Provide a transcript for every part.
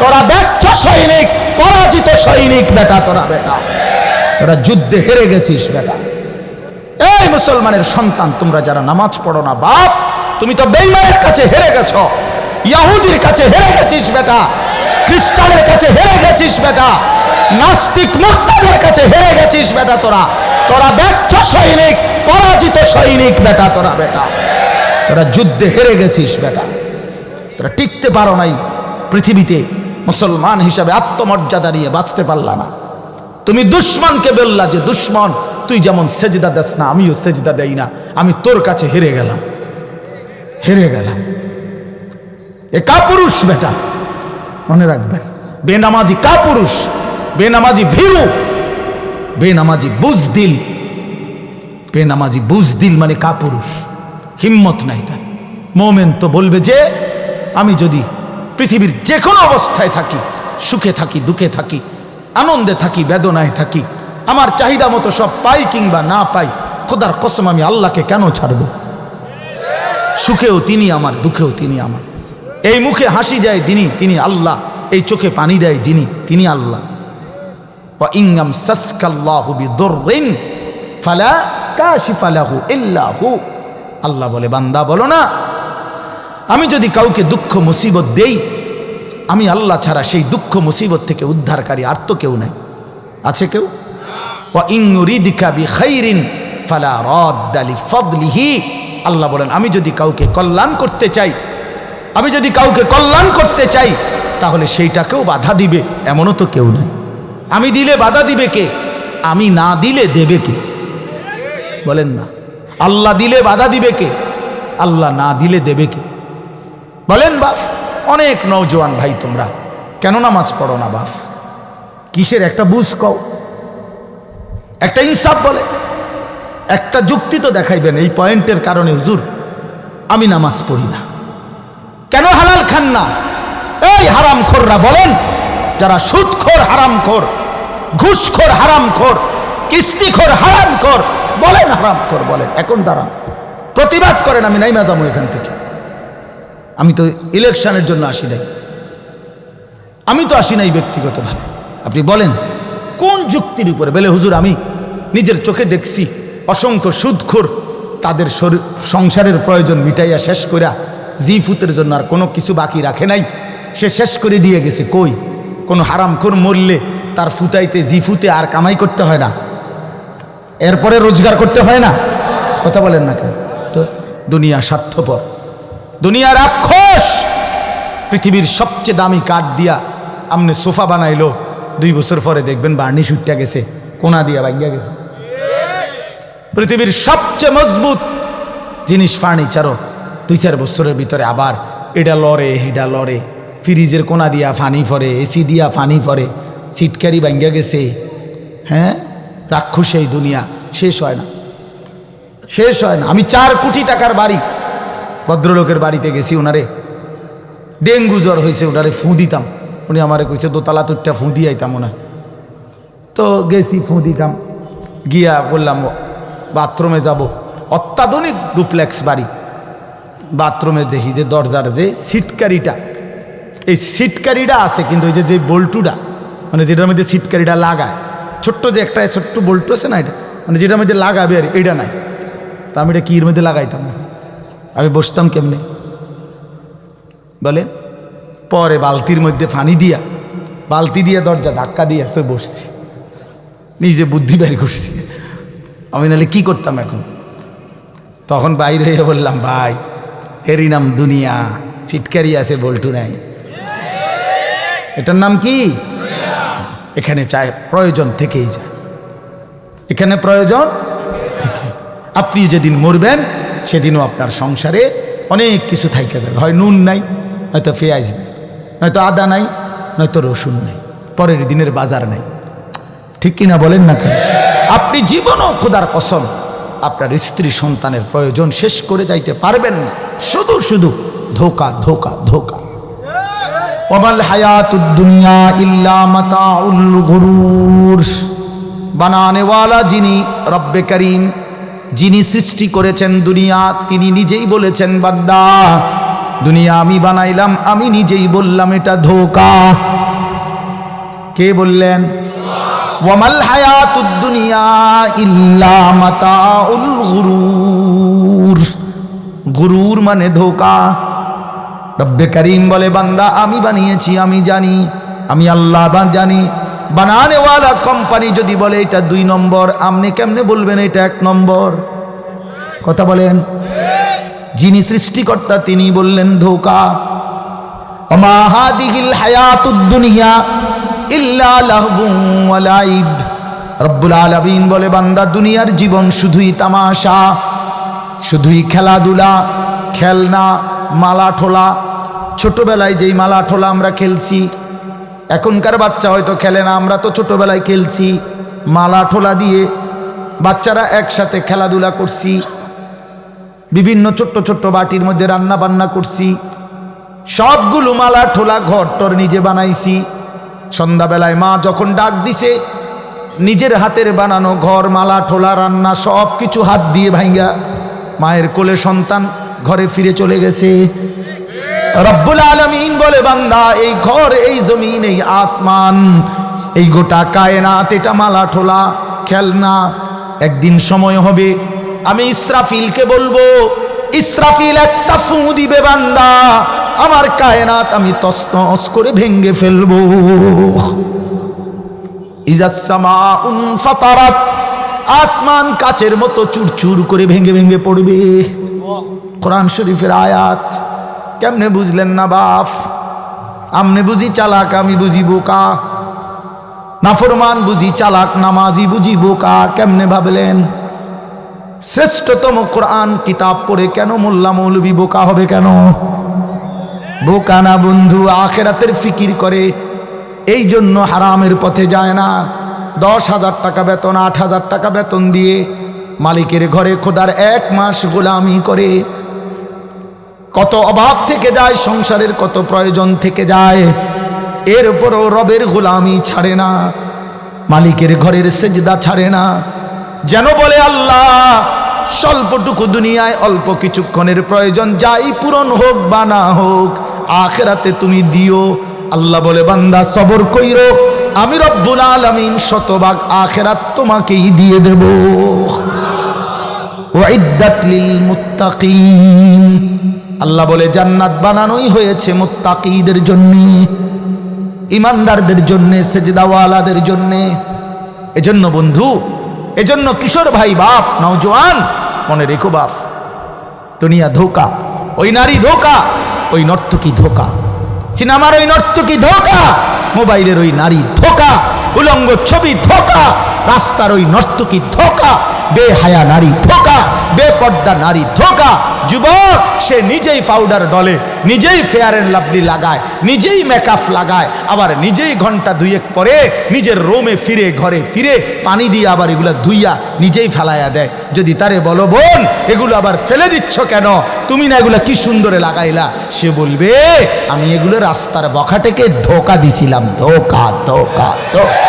তোরা ব্যর্থ সৈনিক, পরাজিত সৈনিক, বেটা তোরা বেটা। তোরা যুদ্ধে হেরে গেছিস, বেটা। এই মুসলমানের সন্তান, তোমরা যারা নামাজ পড়ো না, বাপ, তুমি তো বেইমানের কাছে হেরে গেছ। ইয়াহুদির কাছে হেরে গেছিস, বেটা। খ্রিস্টানের কাছে হেরে গেছিস, বেটা। নাস্তিক মুক্তাদের কাছে হেরে গেছিস, বেটা তোরা। তোরা ব্যর্থ সৈনিক, পরাজিত সৈনিক, বেটা তোরা বেটা। তোরা যুদ্ধে হেরে গেছিস, বেটা। তোরা টিকতে পারো নাই পৃথিবীতে। মুসলমান হিসাবে আত্মমর্যাদা নিয়ে বাঁচতে পারলা না। তুমি দুশ্মনকে বললা যে, দুশ্মন, তুই যেমন সেজদা দেস না, আমিও সেজদা দেই না। আমি তোর কাছে হেরে গেলাম। হেরে গেলাম। এ কাপুরুষ বেটা, মনে রাখবেন, বেনামাজি কাপুরুষ, বেনামাজি ভীরু, বেনামাজি বুজদিল। বেনামাজি বুজদিল মানে কাপুরুষ, হিম্মত নাই তার। মোমেন তো বলবে যে, আমি যদি পৃথিবীর যে কোনো অবস্থায় থাকি, সুখে থাকি, দুঃখে থাকি, আনন্দে থাকি, বেদনায় থাকি, আমার চাহিদা মতো সব পাই কিংবা না পাই, খোদার কসম আমি আল্লাহকে কেন ছাড়ব? সুখেও তিনি আমার, দুঃখেও তিনি আমার। এই মুখে হাসি যায় তিনি তিনি আল্লাহ। এই চোখে পানি দেয় যিনি, তিনি আল্লাহ। ইংগাম আল্লাহ বলে, বান্দা বলো না আমি যদি কাউকে দুঃখ, মুসিবত দেই, আমি আল্লাহ ছাড়া সেই দুঃখ, মুসিবত থেকে উদ্ধারকারী আর তো কেউ নাই। আছে কেউ? আল্লাহ বলেন, আমি যদি কাউকে কল্যাণ করতে চাই, আমি যদি কাউকে কল্যাণ করতে চাই, তাহলে সেইটাকেও বাধা দিবে, এমনও তো কেউ নাই। আমি দিলে বাধা দিবে কে? আমি না দিলে দেবে কে? বলেন না। আল্লাহ দিলে বাধা দিবে কে? আল্লাহ না দিলে দেবে কে? বলেন বাপ অনেক নৌজওয়ান ভাই তোমরা, কেন নামাজ পড়ো না বাপ কিসের একটা বুঝ কও? একটা ইনসাফ বলে। একটা যুক্তি তো দেখাইবেন, এই পয়েন্টের কারণে, হুজুর, আমি নামাজ পড়ি না। কেন হালাল খান না? এই হারামখোররা বলেন, যারা সুদখোর হারামখোর ঘুষখোর হারামখোর কিস্তিখোর হারামখোর বলেন হারামখোর বলেন, এখন দাঁড়ান। প্রতিবাদ করেন আমি নাই যাব এখান থেকে। আমি তো ইলেকশনের জন্য আসি নাই। আমি তো আসি নাই ব্যক্তিগতভাবে। আপনি বলেন, কোন যুক্তির উপরে? বলে, হুজুর, আমি নিজের চোখে দেখছি অসংখ্য সুদখোর, তাদের সংসারের প্রয়োজন মিটাইয়া শেষ কইরা জি ফুতের জন্য আর কোনো কিছু বাকি রাখে নাই। সে শেষ করে দিয়ে গেছে কই? কোনো হারামখোর মরলে তার ফুতাইতে জি ফুতে আর কামাই করতে হয় না। এরপরে রোজগার করতে হয় না? কথা বলেন না কেন? তো দুনিয়া স্বার্থপর। দুনিয়া রাক্ষস! পৃথিবীর সবচেয়ে দামি কাঠ দিয়া আমনে সোফা বানাইলো। দুই বছর পরে দেখবেন বার্নিশ উঠটা গেছে, কোনা দিয়া ভাঙ্গিয়া গেছে। পৃথিবীর সবচেয়ে মজবুত জিনিস ফার্নিচারও দুই চার বছরের ভিতরে আবার এটা লড়ে এটা লড়ে। ফ্রিজের কোনা দিয়া ফানি ফরে এসি দিয়া ফানি ফরে সিটকারি ভাঙ্গিয়া গেছে। হ্যাঁ? রাক্ষস এই দুনিয়া, শেষ হয় না। শেষ হয় না। আমি চার কোটি টাকার বাড়ি ভদ্রলোকের বাড়িতে গেছি ওনারে ডেঙ্গু জ্বর হয়েছে ওনারে ফু দিতাম। উনি আমারে কইছে, দোতলা তুরটা ফু দিয়ে আইতাম ওনার তো গেছি, ফু দিতাম। গিয়া বললাম বাথরুমে যাব। অত্যাধুনিক ডুপ্লেক্স বাড়ি। বাথরুমে দেখি যে দরজার যে সিটকারিটা এই সিটকারিটা আছে, কিন্তু ওই যে যে বল্টুটা মানে যেটার মধ্যে সিটকারিটা লাগায়, ছোট্ট যে একটা, ছোট্ট বল্টু আছে না এটা মানে যেটার মধ্যে লাগাবে আর এইটা নাই। তা আমি এটা কির মধ্যে লাগাইতাম? আমি বসতাম কেমনে? বলেন, পরে বালতির মধ্যে ফানি দিয়া, বালতি দিয়ে দরজা ধাক্কা দিয়ে তো বসছি। নিজে বুদ্ধি বের করছি। আমি নাহলে কি করতাম এখন? তখন বাইরে হয়ে বললাম, ভাই, এরই নাম দুনিয়া সিটকারি আছে, বল্টু নাই। এটার নাম কি? এখানে চায়, প্রয়োজন থেকেই যায়। এখানে প্রয়োজন আপনি যেদিন মরবেন সেদিনও আপনার সংসারে অনেক কিছু থাইকে যাবে হয় নুন নাই, নয়তো পেঁয়াজ নাই, নয়তো আদা নাই, নয়তো রসুন নাই, পরের দিনের বাজার নাই। ঠিক কিনা বলেন না কেন? আপনি জীবনও খোদার কসম, আপনার স্ত্রী সন্তানের প্রয়োজন শেষ করে যাইতে পারবেন না। শুধু শুধু ধোকা ধোকা ধোকা। ওমাল হায়াতুদ দুনিয়া ইল্লা মাতাউল গুরুর। বানানেওয়ালা যিনি রব্বে করিম যিনি সৃষ্টি করেছেন দুনিয়া, তিনি নিজেই বলেছেন বাদ্দা দুনিয়া আমি বানাইলাম, আমি নিজেই বললাম, এটা ধোকা। কে বললেন? ওয়ামাল হায়াতুদ দুনিয়া ইল্লা মাতাউল গুরুর। গুরুর মানে ধোকা। রব্বে করিম বলে, বান্দা, আমি বানিয়েছি, আমি জানি, আমি আল্লাহ জানি বানানেওয়ালা কোম্পানি যদি বলে এটা দুই নম্বর, আপনি কেমনে বলবেন এটা এক নম্বর? কথা বলেন। যিনি সৃষ্টিকর্তা, তিনি বললেন, ধোকা। অমাহাদিহিল হায়াতুদ দুনিয়া ইল্লা লাহবুন ওয়া রব্বুল বলে, বান্দা, দুনিয়ার জীবন শুধুই তামাশা, শুধুই খেলাধুলা, খেলনা, মালা ঠোলা। ছোটবেলায় যেই মালা ঠোলা আমরা খেলছি এখনকার বাচ্চা হয়তো খেলে না, আমরা তো ছোটবেলায় খেলছি, মালা ঠোলা দিয়ে বাচ্চারা একসাথে খেলাধুলা করছি, বিভিন্ন ছোট্ট ছোট্ট বাটির মধ্যে রান্না বান্না করছি, সবগুলো মালা ঠোলা ঘর টর নিজে বানাইছি। সন্ধ্যাবেলায় মা যখন ডাক দিছে, নিজের হাতের বানানো ঘর, মালা ঠোলা রান্না সব কিছু হাত দিয়ে ভাঙ্গা মায়ের কোলে সন্তান ঘরে ফিরে চলে গেছে। রব্বুল আলমিন বলে, বান্দা, এই ঘর, এই জমিন, এই আসমান, এই গোটা কায়নাত, এটা মালা ঠোলা, খেলনা, একদিন সময় হবে। আমি ইসরাফিলকে বলব, ইসরাফিল একটা ফু দিবে, বান্দা, আমার কায়নাত আমি তস্তস করে ভেঙ্গে ফেলব। ইজাসমা উন ফাতারাত, আসমান কাচের মতো চুরচুর করে ভেঙ্গে ভেঙ্গে পড়বে। কোরআন শরীফের আয়াত কেমনে বুঝলেন না বাপ? আমনে বুঝি চালাক, আমি বুঝি বোকা। নাফরমান বুঝি চালাক, নামাজি বুঝি বোকা, কেমনে ভাবলেন? শ্রেষ্ঠতম কোরআন কিতাব পড়ে কেন মোল্লা মৌলবী বোকা হবে কেন? বোকা না বন্ধু, আখেরাতের ফিকির করে। এই জন্য হারামের পথে যায় না। দশ হাজার টাকা বেতন, আট হাজার টাকা বেতন দিয়ে মালিকের ঘরে খোদার এক মাস গোলামি করে। কত অভাব থেকে যায়, সংসারের কত প্রয়োজন থেকে যায়, এর উপরও রবের গোলামি ছাড়ে না, মালিকের ঘরের সেজদা ছাড়ে না। যেন বলে আল্লাহ, স্বল্পটুকু দুনিয়ায় অল্প কিছুক্ষণের প্রয়োজন, যাই পূরণ হোক বা না হোক, আখেরাতে তুমি দিও। আল্লাহ বলে, বান্দা, সবর কইরো, আমি রব্বুল আলামিন শতভাগ আখেরাত তোমাকেই দিয়ে দেব। ওয়াইদ্দাত লিল মুত্তাকিন। আল্লাহ বলে, জান্নাত বানানোই হয়েছে মুত্তাকিদের জন্য, ইমানদারদের জন্য, সেজদাওয়ালাদের জন্য। এজন্য বন্ধু, এজন্য কিশোর ভাই, বাপ, নওজোয়ান, মনে রেখো বাপ, দুনিয়া ধোকা, ওই নারী ধোকা, ওই নর্তকী ধোকা, সিনেমার ওই নর্তকী ধোকা, মোবাইলের ওই নারী ধোকা, উলঙ্গ ছবি ধোকা, রাস্তার ওই নর্তকী ধোকা, বেহায়া নারী ধোকা, বেপর্দা নারী ধোকা, যুবক সে নিজেই পাউডার ডলে, নিজেই ফেয়ার অ্যান্ড লাভলি লাগায়, নিজেই মেকআপ লাগায়, আবার নিজেই ঘণ্টা দুয়েক পরে নিজের রোমে ফিরে, ঘরে ফিরে পানি দিয়ে আবার এগুলা ধুইয়া নিজেই ফেলাইয়া দেয়। যদি তারে বলো, বোন, এগুলো আবার ফেলে দিচ্ছ কেন? তুমি না এগুলা কি সুন্দরে লাগাইলা? সে বলবে, আমি এগুলো রাস্তার বখাটেকে ধোকা দিছিলাম, ধোকা ধোকা ধোকা।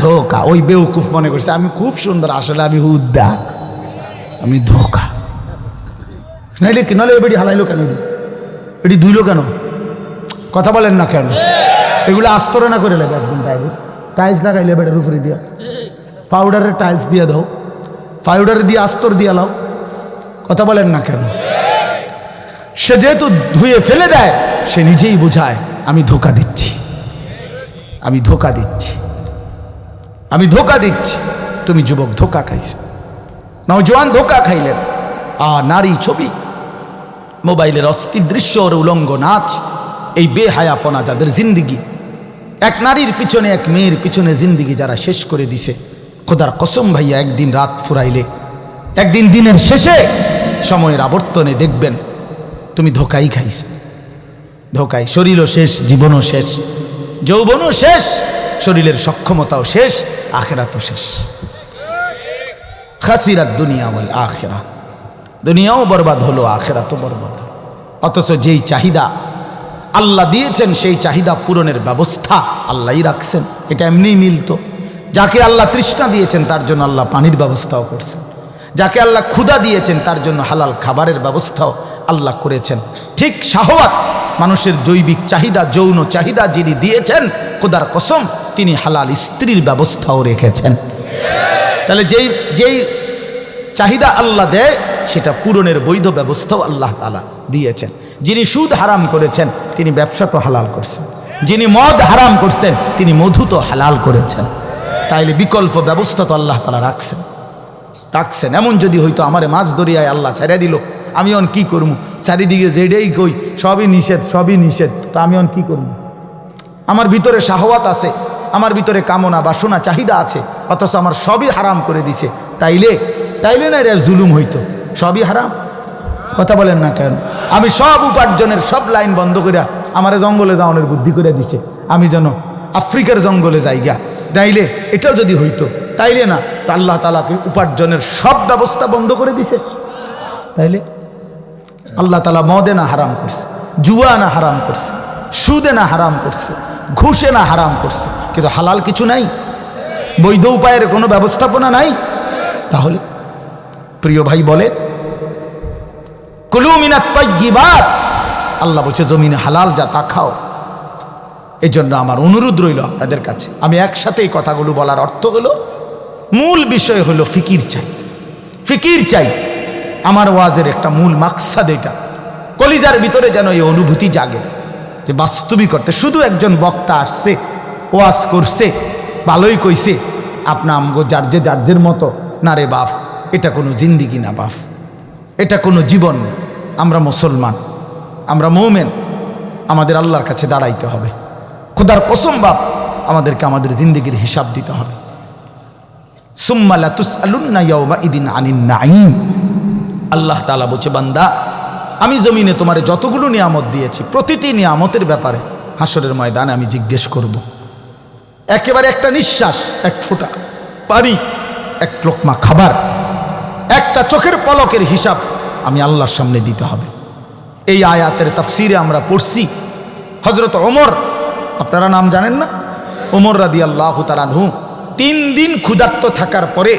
ধোকা, ওই বেউকুফ মনে করছে, আমি খুব সুন্দর, আসলে আমি উদ্দা, আমি ধোকা। নাইলে নাহলে এবারে হালাইলো কেন এটি? ধুইলো কেন? কথা বলেন না কেন? এগুলো আস্তরে না করে লাগে একদম ডাইরেক্ট টাইলস লাগাইলে বেটার উপরে দিয়া। পাউডারের টাইলস দিয়ে দাও। পাউডার দিয়ে আস্তর দিয়ে লাও। কথা বলেন না কেন? সে যেহেতু ধুয়ে ফেলে দেয়, সে নিজেই বোঝায়, আমি ধোকা দিচ্ছি। আমি ধোকা দিচ্ছি। আমি ধোকা দিচ্ছি। তুমি যুবক ধোকা খাইছ। নওজোয়ান ধোকা খাইলেন। আ নারী ছবি। মোবাইলের অস্থির দৃশ্য ওর উলঙ্গ নাচ, এই বেহায়াপনা যাদের জিন্দিগি। এক নারীর পিছনে এক মেয়ের পিছনে জিন্দিগি যারা শেষ করে দিছে। খোদার কসম ভাইয়া, একদিন রাত ফুরাইলে, একদিন দিনের শেষে সময়ের আবর্তনে দেখবেন তুমি ধোকাই খাইছ। ধোকাই, শরীরও শেষ, জীবনও শেষ, যৌবনও শেষ, শরীরের সক্ষমতাও শেষ, আখেরাতও শেষ। খাসিরাত দুনিয়া বল আখেরা। দুনিয়াও বরবাদ হলো, আখেরাতও বরবাদ। অথচ যেই চাহিদা আল্লাহ দিয়েছেন, সেই চাহিদা পূরণের ব্যবস্থা আল্লাহই রাখছেন। এটা এমনিই মিলত যাকে আল্লাহ তৃষ্ণা দিয়েছেন, তার জন্য আল্লাহ পানির ব্যবস্থাও করছেন। যাকে আল্লাহ ক্ষুদা দিয়েছেন, তার জন্য হালাল খাবারের ব্যবস্থাও আল্লাহ করেছেন। ঠিক শাহওয়াত, মানুষের জৈবিক চাহিদা, যৌন চাহিদা যিনি দিয়েছেন, খোদার কসম, তিনি হালাল স্ত্রীর ব্যবস্থাও রেখেছেন। তাহলে যেই যেই চাহিদা আল্লাহ দেয়, সেটা পূরণের বৈধ ব্যবস্থাও আল্লাহ তালা দিয়েছেন। যিনি সুদ হারাম করেছেন, তিনি ব্যবসা তো হালাল করছেন। যিনি মদ হারাম করছেন, তিনি মধু তো হালাল করেছেন। তাইলে বিকল্প ব্যবস্থা তো আল্লাহ তালা রাখছেন। রাখছেন। এমন যদি হয়তো আমারে মাছ দরিয়ায় আল্লাহ ছেড়ে দিল, আমি অন কি করব? চারিদিকে যেডেই কই, সবই নিষেধ সবই নিষেধ, তো আমি অন কি করব? আমার ভিতরে শাহওয়াত আছে, আমার ভিতরে কামনা বাসনা, চাহিদা আছে, অথচ আমার সবই হারাম করে দিছে। তাইলে তাইলে না রে জুলুম হইতো। সবই হারাম। কথা বলেন না কেন? আমি সব উপার্জনের সব লাইন বন্ধ করিয়া আমার জঙ্গলে যাওয়ানোর বুদ্ধি করে দিছে। আমি যেন আফ্রিকার জঙ্গলে যাইগা। তাইলে এটাও যদি হইতো, তাইলে না তা আল্লাহ তালাকে উপার্জনের সব ব্যবস্থা বন্ধ করে দিছে। তাইলে আল্লাহ তালা মদে না হারাম করছে, জুয়া না হারাম করছে, সুদে না হারাম করছে, ঘুষে না হারাম করছে। কিন্তু হালাল কিছু নাই? বৈধ উপায়ের কোনো ব্যবস্থাপনা নাই? তাহলে প্রিয় ভাই বলে কুলুমিনা তৈবাদ আল্লাহ বলছে, জমিনে হালাল যা তা খাও। এই জন্য আমার অনুরোধ রইল আপনাদের কাছে। আমি একসাথে এই কথাগুলো বলার অর্থ হলো, মূল বিষয় হলো ফিকির চাই। ফিকির চাই। আমার ওয়াজের একটা মূল মাকসাদ এটা। কলিজার ভিতরে যেন এই অনুভূতি জাগে। যে বাস্তবিক অর্থে শুধু একজন বক্তা আসছে, ওয়াজ করছে, ভালোই কইছে। আপনা আমগো যার যে যার্যের মতো। না রে বাপ এটা কোনো জিন্দিগি না, বাপ। এটা কোনো জীবন। আমরা মুসলমান। আমরা মৌমেন। আমাদের আল্লাহর কাছে দাঁড়াইতে হবে। খোদার কসম, বাপ, আমাদেরকে আমাদের জিন্দিগির হিসাব দিতে হবে। ইদিন আল্লাহ তালা বলছে, বান্দা, আমি জমিনে তোমার যতগুলো নিয়ামত দিয়েছি, প্রতিটি নিয়ামতের ব্যাপারে হাসরের ময়দানে আমি জিজ্ঞেস করব। একেবারে একটা নিঃশ্বাস, এক ফোঁটা পানি, এক লোকমা খাবার। একটা চোখের পলকের হিসাব আমি আল্লাহর সামনে দিতে হবে। এই আয়াতের তাফসিরে আমরা পড়ছি হজরত ওমর, আপনারা নাম জানেন না? ওমর রাদি আল্লাহ তালানহু তিন দিন ক্ষুধার্ত থাকার পরে